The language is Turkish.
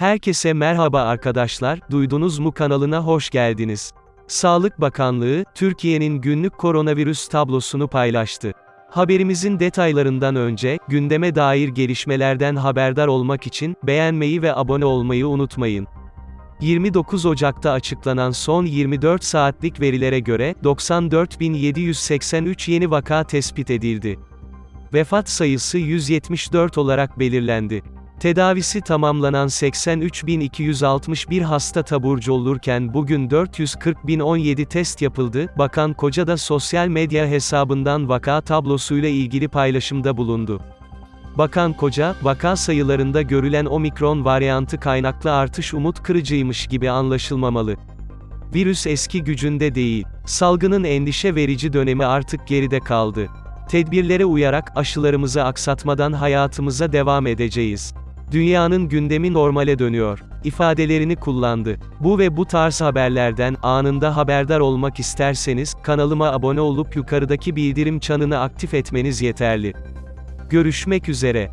Herkese merhaba arkadaşlar, duydunuz mu kanalına hoş geldiniz. Sağlık Bakanlığı, Türkiye'nin günlük koronavirüs tablosunu paylaştı. Haberimizin detaylarından önce, gündeme dair gelişmelerden haberdar olmak için, beğenmeyi ve abone olmayı unutmayın. 29 Ocak'ta açıklanan son 24 saatlik verilere göre, 94.783 yeni vaka tespit edildi. Vefat sayısı 174 olarak belirlendi. Tedavisi tamamlanan 83.261 hasta taburcu olurken bugün 440.017 test yapıldı. Bakan Koca da sosyal medya hesabından vaka tablosuyla ilgili paylaşımda bulundu. Bakan Koca, vaka sayılarında görülen omikron varyantı kaynaklı artış umut kırıcıymış gibi anlaşılmamalı. Virüs eski gücünde değil. Salgının endişe verici dönemi artık geride kaldı. Tedbirlere uyarak aşılarımızı aksatmadan hayatımıza devam edeceğiz. Dünyanın gündemi normale dönüyor ifadelerini kullandı. Bu ve bu tarz haberlerden anında haberdar olmak isterseniz kanalıma abone olup yukarıdaki bildirim çanını aktif etmeniz yeterli. Görüşmek üzere.